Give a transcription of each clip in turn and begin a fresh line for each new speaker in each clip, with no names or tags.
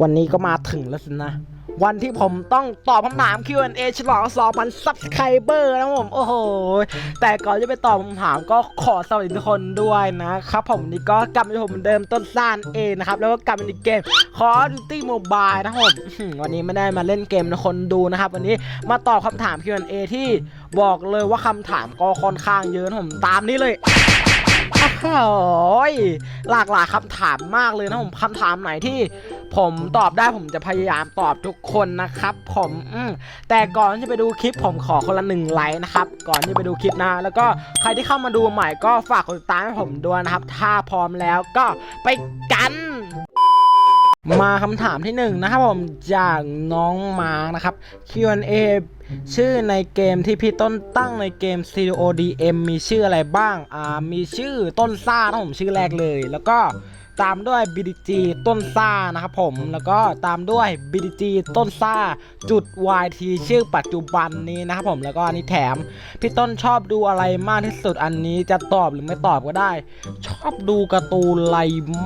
วันนี้ก็มาถึงแล้วสินะ วันที่ผมต้องตอบคำถาม Q&A ฉลอง2,000 Subscriber นะผม โอ้โห แต่ก่อนจะไปตอบคำถามก็ขอสวัสดีทุกคนด้วยนะครับ ผมนนี้ก็กลับมาผมเหมือนเดิมต้นซ่านเองนะครับ แล้วก็กลับมาในเกม Call of Duty Mobile นะผมวันนี้ไม่ได้มาเล่นเกมนะคนดูนะครับ วันนี้มาตอบคำถาม Q&A ที่บอกเลยว่าคำถามก็ค่อนข้างเยอะนะผมตามนี้เลย โอ้ยหลากหลายคำถามมากเลยนะผมคำถามไหนที่ ผมตอบได้ผมจะพยายามตอบทุกคนนะครับ ผมแต่ก่อนที่จะไปดูคลิปผมขอคนละหนึ่งไลค์นะครับ ก่อนที่ไปดูคลิปนะ แล้วก็ใครที่เข้ามาดูใหม่ก็ฝากกดติดตามให้ผมด้วยนะครับ ถ้าพร้อมแล้วก็ไปกัน มาคำถามที่หนึ่งนะครับผมจากน้องมาร์คนะครับ Q&A ชื่อในเกมที่พี่ต้นตั้งในเกม CODM มีชื่ออะไรบ้าง อ่า มีชื่อต้นซ่านะผมชื่อแรกเลย แล้วก็ตามด้วย BDG ต้นซ่านะครับผมแล้วก็ตามด้วย BDG ต้นซ่าจุด YT ชื่อปัจจุบันนี้นะครับผมแล้วก็อันนี้แถม พี่ต้นชอบดูอะไรมากที่สุดอันนี้จะตอบหรือไม่ตอบก็ได้ ชอบดูการ์ตูนอะไร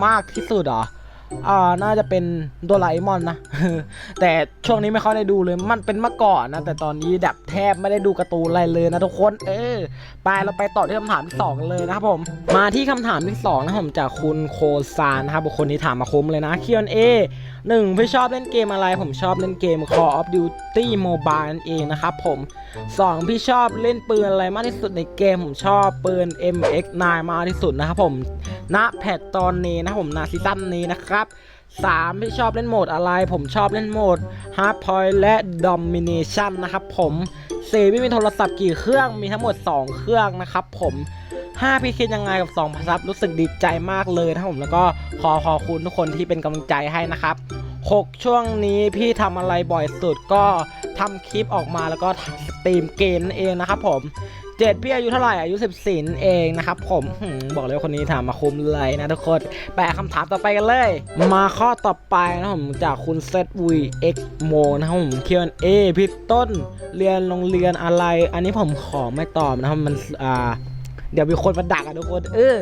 มากที่สุดเหรอ อ่าน่าจะเป็นโดราเอมอนนะ แต่ช่วงนี้ไม่ค่อยได้ดูเลย มันเป็นเมื่อก่อนนะ แต่ตอนนี้แบบแทบไม่ได้ดูการ์ตูนอะไรเลยนะทุกคน เออ ไปเราไปต่อที่คำถามที่สองเลยนะครับผม มาที่คำถามที่สองนะผมจากคุณโคซานนะครับบุคคลนี้ถามมาคมเลยนะ Q&A หนึ่งพี่ชอบเล่นเกมอะไร ผมชอบเล่นเกม Call of Duty Mobile นั่นเองนะครับผม2พี่ชอบเล่นปืนอะไรมากที่สุดในเกม ผมชอบปืน MX9 มากที่สุดนะครับผม ณ แพทตอนนี้นะผมณซีซั่นนี้นะครับ3 พี่ชอบเล่นโหมดอะไร ผมชอบเล่นโหมด Hard Point และ Domination นะครับผม4พี่มีโทรศัพท์กี่เครื่องมีทั้งหมด 2 เครื่องนะครับผม5พี่คิดยังไงกับ2พันซับรู้สึกดีใจมากเลยนะผมแล้วก็ขอขอบคุณทุกคนที่เป็นกำลังใจให้นะครับ 6 ช่วงนี้พี่ทำอะไรบ่อยสุดก็ทำคลิปออกมาแล้วก็สตรีมเกมนั่นเองนะครับผม 7พี่อายุเท่าไหร่อายุ 14 เองนะครับผมบอกเลยว่าคนนี้ถามมาคุ้มเลยนะทุกคนแปคำถามต่อไปกันเลย มาข้อต่อไปนะผมจากคุณเซตวีเอ็กโมนะครับผม Q&A พี่ต้นเรียนโรงเรียนอะไร อันนี้ผมขอไม่ตอบนะครับมันอ่า เดี๋ยวมีคนมาดักอะทุกคนเออ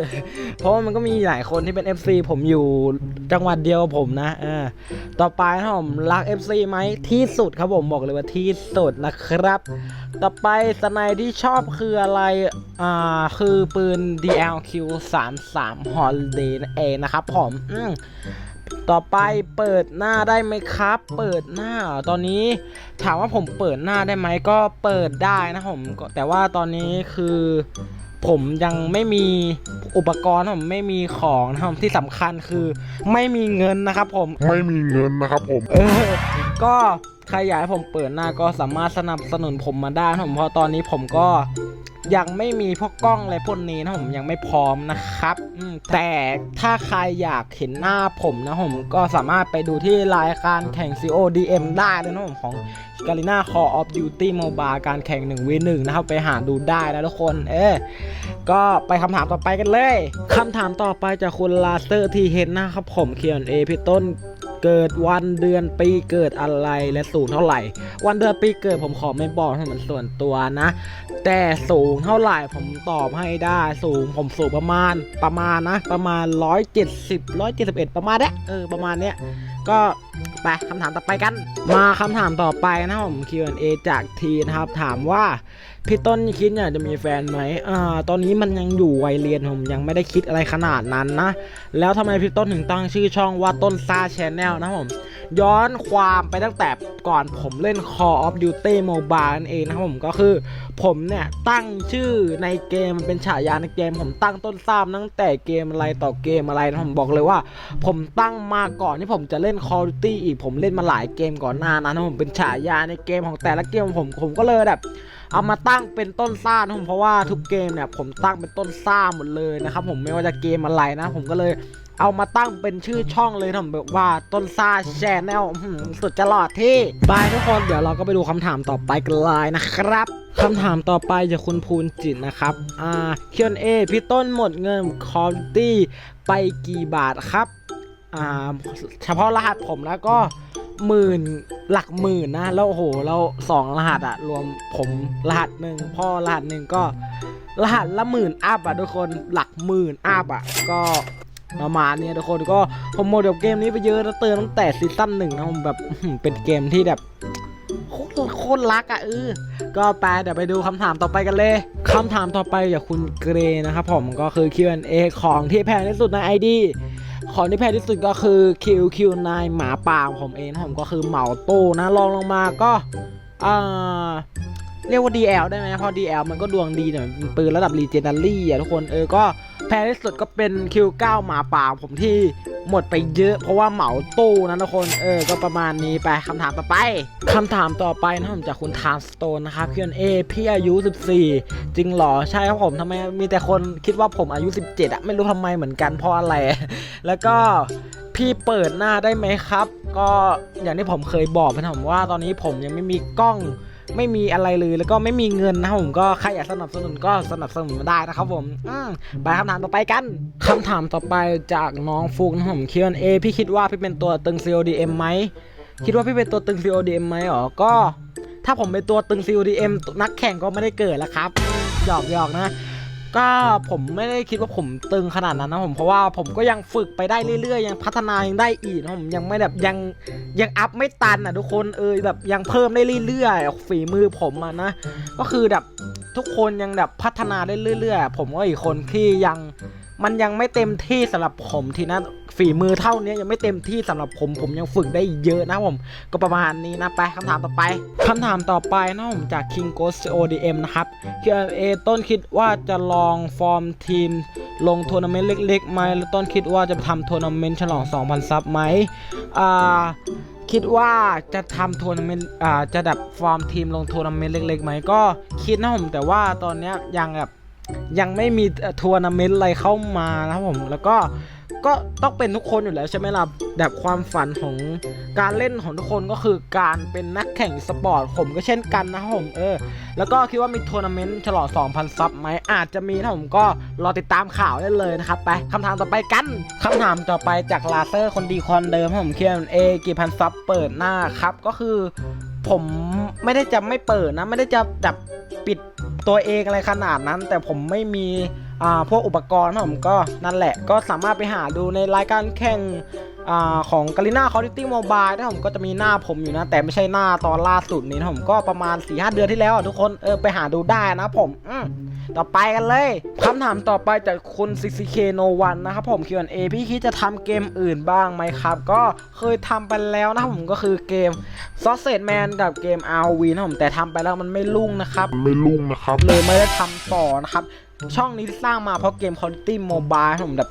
เพราะว่ามันก็มีหลายคนที่เป็น FC ผมอยู่จังหวัดเดียวกับผมนะเออต่อไปนะผมรัก FC ไหมที่สุดครับผมบอกเลยว่าที่สุดนะครับ ต่อไปสไนด์ที่ชอบคืออะไรอ่าคือปืน DLQ 3 3 Holiday นั่นเองนะครับผมอืมต่อไปเปิดหน้าได้ไหมครับ เปิดหน้าตอนนี้ถามว่าผมเปิดหน้าได้ไหมก็เปิดได้นะผมแต่ว่าตอนนี้คือ ผมยังไม่มีอุปกรณ์ผมไม่มีของนะครับที่สำคัญคือไม่มีเงินนะครับผม
ไม่มีเงินนะครับผม
เออก็ ใครอยากให้ผมเปิดหน้าก็สามารถสนับสนุนผมมาได้นะผมเพราะตอนนี้ผมก็ยังไม่มีพวกกล้องอะไรพวกนี้นะผมยังไม่พร้อมนะครับอืมแต่ถ้าใครอยากเห็นหน้าผมนะผมก็สามารถไปดูที่รายการแข่ง CODM ได้เลยนะผมของ g a r i n a Call of Duty Mobile การแข่ง 1 v 1 นะครับไปหาดูได้นะทุกคน เออก็ไปคำถามต่อไปกันเลยคำถามต่อไปจากคุณลาสเตอร์ทีเห็นนะครับผม Q&A พี่ต้น เกิดวันเดือนปีเกิดอะไรและสูงเท่าไหร่ วันเดือนปีเกิดผมขอไม่บอกให้มันส่วนตัวนะ แต่สูงเท่าไหร่ผมตอบให้ได้สูงผมสูงประมาณประมาณนะ ประมาณ 170 171 ประมาณเนี้ยเออประมาณเนี้ยก็ ไปคำถามต่อไปกัน มาคำถามต่อไปนะครับผม Q&A จากทีนะครับ ถามว่าพี่ต้นคิดเนี่ยจะมีแฟนไหมอ่าตอนนี้มันยังอยู่วัยเรียนผมยังไม่ได้คิดอะไรขนาดนั้นนะ แล้วทำไมพี่ต้นถึงตั้งชื่อช่องว่าต้นซาชแนลนะผม ย้อนความไปตั้งแต่ก่อนผมเล่น Call of Duty Mobile นั่นเองนะครับผมก็คือ ผมเนี่ยตั้งชื่อในเกมมันเป็นฉายาในเกม ผมตั้งต้นซ้ำตั้งแต่เกมอะไรต่อเกมอะไรนะผมบอกเลยว่า ผมตั้งมาก่อนที่ผมจะเล่น Call of Duty อีกผมเล่นมาหลายเกมก่อนหน้านั้นะผมเป็นฉายาในเกมของแต่ละเกมของผมผมก็เลยแบบเอามาตั้งเป็นต้นซ่านะผมเพราะว่าทุกเกมเนี่ยผมตั้งเป็นต้นซ่าหมดเลยนะครับผมไม่ว่าจะเกมอะไรนะ ผมก็เลยเอามาตั้งเป็นชื่อช่องเลยนะผมแบบว่าต้นซ่าแชนแนลสุดจะหลอดที่บายทุกคนเดี๋ยวเราก็ไปดูคำถามต่อไปกันเลยนะครับคำถามต่อไปจากคุณภูนจิตนะครับอ่า Q&A พี่ต้นหมดเงินคอ l ตี้ไปกี่บาทครับ เฉพาะรหัสผมแล้วก็หมื่นหลักหมื่นนะ แล้วโอ้โหแล้วสองรหัสอะรวมผมรหัสหนึ่งพ่อรหัสหนึ่งก็ รหัสละหมื่นอัพอะทุกคนหลักหมื่นอัพอะก็ประมาณนี้ทุกคนก็ผมโมเดลเกมนี้ไปเยอะแล้วเติมตั้งแต่ซีซั่นหนึ่งนะผมแบบเป็นเกมที่แบบโคตรโคตรรักอะเออก็ไปเดี๋ยวไปดูคำถามต่อไปกันเลยคำถามต่อไปจากคุณเกรนะครับผมก็คือ Q&A ของที่แพงที่สุดใน ID ของที่แพงที่สุดก็คือ QQ9 หมาป่าของผมเองนะผมก็คือเหมาตู้นะลองลงมาก็อ่าเรียกว่า DL ได้ไหมเพราะ DL มันก็ดวงดีหน่อยเป็นปืนระดับ Legendary อะทุกคนเออก็แพงที่สุดก็เป็น Q9 หมาป่าของผมที่ หมดไปเยอะเพราะว่าเหมาตู้นะทุกคนเออก็ประมาณนี้ไปคำถามต่อไปคำถามต่อไปนะผมจากคุณ Time Stone นะครับ Q&A พี่อายุ 14 จริงหรอใช่ครับผมทำไมมีแต่คนคิดว่าผมอายุ 17อะไม่รู้ทำไมเหมือนกันเพราะอะไร แล้วก็พี่เปิดหน้าได้ไหมครับ ก็อย่างที่ผมเคยบอกไปนะผมว่าตอนนี้ผมยังไม่มีกล้อง ไม่มีอะไรเลยแล้วก็ไม่มีเงินนะครับผมก็ใครอยากสนับสนุนก็สนับสนุนมาได้นะครับผมไปคำถามต่อไปกันคำถามต่อไปจากน้องฟุกนะผมเคียนเอพี่คิดว่าพี่เป็นตัวตึง CODM ไหมคิดว่าพี่เป็นตัวตึง CODM ไหมอ๋อก็ถ้าผมเป็นตัวตึง CODM นักแข่งก็ไม่ได้เกิดแล้วครับหยอกหยอกนะ ก็ผมไม่ได้คิดว่าผมตึงขนาดนั้นนะผมเพราะว่าผมก็ยังฝึกไปได้เรื่อยๆ ยังพัฒนายังได้อีกนะผมยังไม่แบบยังยังอัพไม่ตันอะทุกคนเออแบบยังเพิ่มได้เรื่อยๆฝีมือผมอะนะก็คือแบบทุกคนยังแบบพัฒนาได้เรื่อยๆ ผมก็อีกคนที่ยัง มันยังไม่เต็มที่สำหรับผมทีนะฝีมือเท่านี้ยังไม่เต็มที่สำหรับผมผมยังฝึกได้อีกเยอะนะผม ก็ประมาณนี้นะไปคำถามต่อไปคำถามต่อไปนะผมจาก King Ghost ODM นะครับ Q&A ต้นคิดว่าจะลองฟอร์มทีม ลงทัวร์นาเมนต์เล็กๆไหมแล้วต้นคิดว่าจะทำทัวร์นาเมนต์ฉลอง 2,000 ซับไหมอ่าคิดว่าจะทำทัวร์นาเมนต์อ่าจะดับฟอร์มทีมลงทัวร์นาเมนต์เล็กๆไหมก็คิดนะผมแต่ว่าตอนนี้ยังแบบ ยังไม่มีทัวร์นาเมนต์อะไรเข้ามานะครับผมแล้วก็ก็ต้องเป็นทุกคนอยู่แล้วใช่ไหมล่ะแบบความฝันของการเล่นของทุกคนก็คือการเป็นนักแข่งสปอร์ตผมก็เช่นกันนะครับผมเออแล้วก็คิดว่ามีทัวร์นาเมนต์ฉลอง 2,000 ซับไหมอาจจะมีนะผมก็รอติดตามข่าวได้เลยนะครับไปคำถามต่อไปกันคำถามต่อไปจากลาเซอร์คนดีคอนเดิมผมเคียนเอกี่พันซับเปิดหน้าครับก็คือ ผมไม่ได้จะไม่เปิดนะ ไม่ได้จะแบบปิดตัวเองอะไรขนาดนั้น แต่ผมไม่มีอ่าพวกอุปกรณ์ผมก็นั่นแหละ ก็สามารถไปหาดูในรายการแข่งอ่าของกาลิน่าคอร์ดิตี้โมบายนะผมก็จะมีหน้าผมอยู่นะ แต่ไม่ใช่หน้าตอนล่าสุดนี้นะผมก็ประมาณ4ีหเดือนที่แล้วทุกคนเออไปหาดูได้นะผมอืม ต่อไปกันเลยคำถามต่อไปจากคุณ CCK No 1นะครับผม Q&A พี่คิดจะทำเกมอื่นบ้างไหมครับ ก็เคยทำไปแล้วนะครับผมก็คือเกม Sausage Man กับเกม RV นะผมแต่ทำไปแล้วมันไม่รุ่งนะครับ
ไม่ลุ่งนะครับ
เลยไม่ได้ทำต่อนะครับ ช่องนี้สร้างมาเพราะเกม Quality Mobile ผมแบบ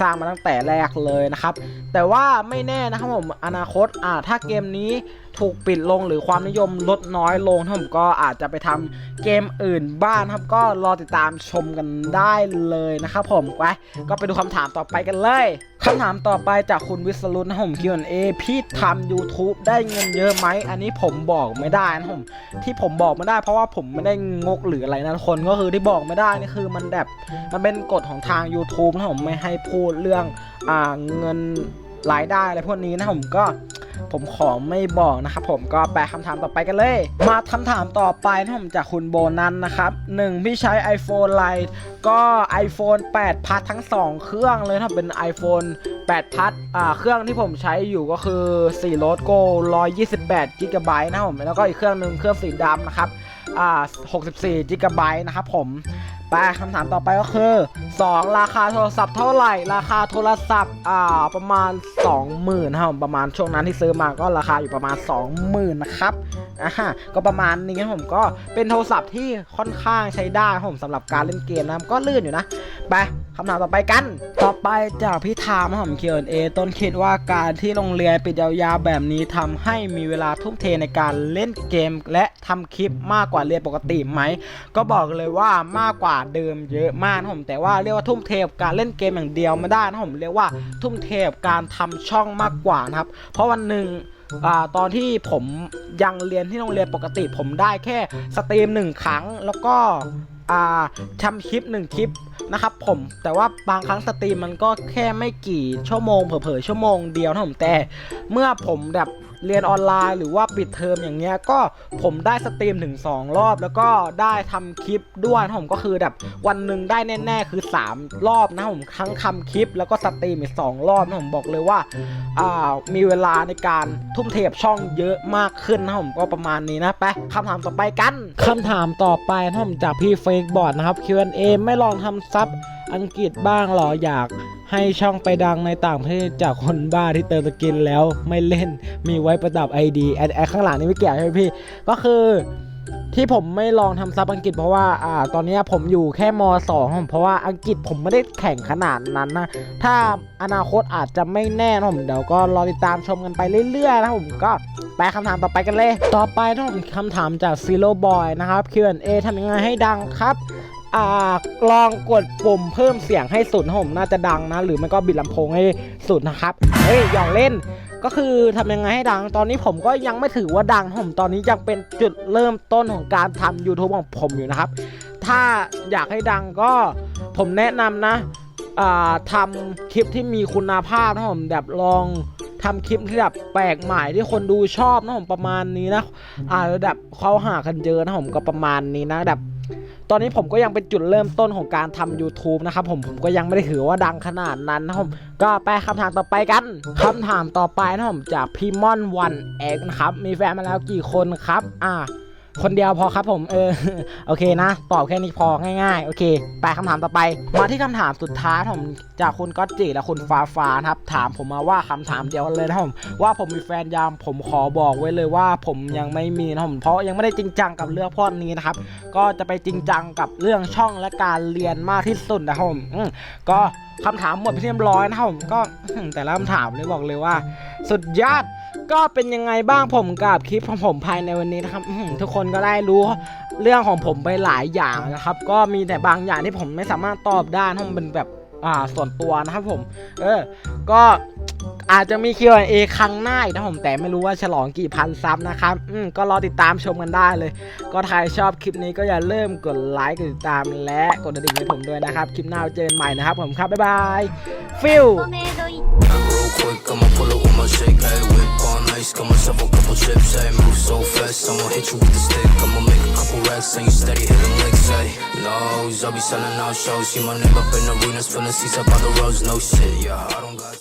สร้างมาตั้งแต่แรกเลยนะครับ แต่ว่าไม่แน่นะครับผมอนาคตอ่าถ้าเกมนี้ถูกปิดลงหรือความนิยมลดน้อยลงผมก็อาจจะไปทำเกมอื่นบ้านครับ ก็รอติดตามชมกันได้เลยนะครับผมไปก็ไปดูคำถามต่อไปกันเลย คำถามต่อไปจากคุณวิศรุนนะครับผม Q&A พี่ทำ YouTube ได้เงินเยอะไหม อันนี้ผมบอกไม่ได้นะผมที่ผมบอกไม่ได้เพราะว่าผมไม่ได้งกหรืออะไรนะทุกคนก็คือที่บอกไม่ได้นี่คือมันแบบมันเป็นกฎของทาง YouTube นะผมไม่ให้พูดเรื่องอ่าเงิน รายได้อะไรพวกนี้นะผมก็ผมขอไม่บอกนะครับผมก็ไปคำถามต่อไปกันเลย มาคำถามต่อไปนะผมจากคุณโบนันนะครับหนึ่งพี่ใช้ iPhone ไลน์ก็ iPhone 8พัดทั้ง 2 เครื่องเลยนะเป็น iPhone 8พัดอ่าเครื่องที่ผมใช้อยู่ก็คือ4 Rose Go 128 g b นะผมแล้วก็อีกเครื่องหนึ่งเครื่องสีดำนะครับอ่า64จิกะไบต์นะครับผม ไปคำถามต่อไปก็คือ 2 ราคาโทรศัพท์เท่าไหร่ ราคาโทรศัพท์อ่าประมาณ 20,000นครับประมาณช่วงนั้นที่ซื้อมาก็ราคาอยู่ประมาณ 20,000นะครับอ่าฮะก็ประมาณนี้ครับผมก็เป็นโทรศัพท์ที่ค่อนข้างใช้ได้ผมสำหรับการเล่นเกมนะครับก็ลื่นอยู่นะไป คำถามต่อไปกัน ต่อไปจากพี่ทามครับผม Q&A ต้นคิดว่าการที่โรงเรียนปิดยาวๆแบบนี้ทำให้มีเวลาทุ่มเทในการเล่นเกม และทำคลิปมากกว่าเรียนปกติไหม ก็บอกเลยว่ามากกว่าเดิมเยอะมากนะผมแต่ว่าเรียกว่าทุ่มเทกับการเล่นเกมอย่างเดียวไม่ได้นะผมเรียกว่าทุ่มเทกับการทำช่องมากกว่านะครับ เพราะวันหนึ่งอตอนที่ผมยังเรียนที่โรงเรียนปกติ ผมได้แค่สตรีมหนึ่งครั้งแล้วก็ทำคลิปหนึ่งคลิป นะครับผมแต่ว่าบางครั้งสตรีมมันก็แค่ไม่กี่ชั่วโมงเผลอๆชั่วโมงเดียวนะผมแต่เมื่อผมแบบเรียนออนไลน์หรือว่าปิดเทอมอย่างเงี้ยก็ผมได้สตรีมถึง 2 รอบ แล้วก็ได้ทำคลิปด้วยผมก็คือแบบวันหนึ่งได้แน่ๆคือ 3 รอบนะผมทั้งทำคลิป แล้วก็สตรีมอีก2รอบนะผมบอกเลยว่าอ่ามีเวลาในการทุ่มเทกับช่องเยอะมากขึ้นนะผมก็ประมาณนี้นะไปคำถามต่อไปกันคำถามต่อไปนะผมจากพี่เฟกบอร์ดนะครับ Q&A ไม่ลองทำซับอังกฤษบ้างหรออยาก ให้ช่องไปดังในต่างประเทศจากคนบ้าที่เติมสกินแล้วไม่เล่นมีไว้ประดับ ID แอดแอดข้างหลังนี่ไม่เกี่ยวใช่ไหมพี่ ก็คือที่ผมไม่ลองทำซับอังกฤษเพราะว่าอ่าตอนนี้ผมอยู่แค่ม 2 เพราะว่าอังกฤษผมไม่ได้แข่งขนาดนั้นนะ ถ้าอนาคตอาจจะไม่แน่นะผมเดี๋ยวก็รอติดตามชมกันไปเรื่อยๆนะผมก็ไปคำถามต่อไปกันเลย ต่อไปนะผมคำถามจาก Zero Boy นะครับ Q&A ทำยังไงให้ดังครับ อ่าลองกดปุ่มเพิ่มเสียงให้สุดนะผมน่าจะดังนะ หรือไม่ก็บิดลำโพงให้สุดนะครับ เฮ้ยหยอกเล่นก็คือทำยังไงให้ดัง ตอนนี้ผมก็ยังไม่ถือว่าดังนะผมตอนนี้ยังเป็นจุดเริ่มต้นของการทำ YouTube ของผมอยู่นะครับ ถ้าอยากให้ดังก็ผมแนะนำนะทำคลิปที่มีคุณภาพนะผมแบบลองทำคลิปที่แบบแปลกใหม่ที่คนดูชอบนะผมประมาณนี้นะอ่าแบบเขาหากันเจอนะผมก็ประมาณนี้นะแบบ ตอนนี้ผมก็ยังเป็นจุดเริ่มต้นของการทำ YouTube นะครับผมผมก็ยังไม่ได้ถือว่าดังขนาดนั้นนะผมก็ไปคำถามต่อไปกันคำถามต่อไปนะผมจากพี่มอนวันเอ็กนะครับ มีแฟนมาแล้วกี่คนครับ อ่า คนเดียวพอครับผมเออโอเคนะ ตอบแค่นี้พอง่ายๆ โอเค ไปคำถามต่อไป มาที่คำถามสุดท้ายผมจากคุณก๊อตจิและคุณฟ้าฟ้านะครับ ถามผมมาว่าคำถามเดียวเลยนะผมว่าผมมีแฟนยามผมขอบอกไว้เลยว่า ผมยังไม่มีนะผมเพราะยังไม่ได้จริงจังกับเรื่องพวกนี้นะครับ ก็จะไปจริงจังกับเรื่องช่องและการเรียนมากที่สุดนะผมก็คำถามหมดไปที่เรียบร้อยนะครับผมก็แต่ละคำถามเลยบอกเลยว่า สุดยอด ก็เป็นยังไงบ้างผมกับคลิปของผมภายในวันนี้นะครับทุกคนก็ได้รู้เรื่องของผมไปหลายอย่างนะครับ ก็มีแต่บางอย่างที่ผมไม่สามารถตอบได้เพราะมันเป็นแบบอ่าส่วนตัวนะครับผม เออ ก็อาจจะมี Q&A ครั้งหน้าอีกนะผมแต่ไม่รู้ว่าฉลองกี่พันซับนะครับ อืมก็รอติดตามชมกันได้เลย ก็ถ้าใครชอบคลิปนี้ก็อย่าลืมกดไลค์กดติดตามและกดกระดิ่งให้ผมด้วยนะครับ คลิปหน้าเจอกันใหม่นะครับผมครับ บ๊ายบาย ฟิล
quick, I'ma pull up with my shake, hey, whip on ice, got myself a couple chips, hey, move so fast, I'ma hit you with the stick, I'ma make a couple racks, and you steady hitting licks, hey, no, I'll be selling out shows, see my name up in arenas, filling seats up on the roads, no shit, yeah, I don't got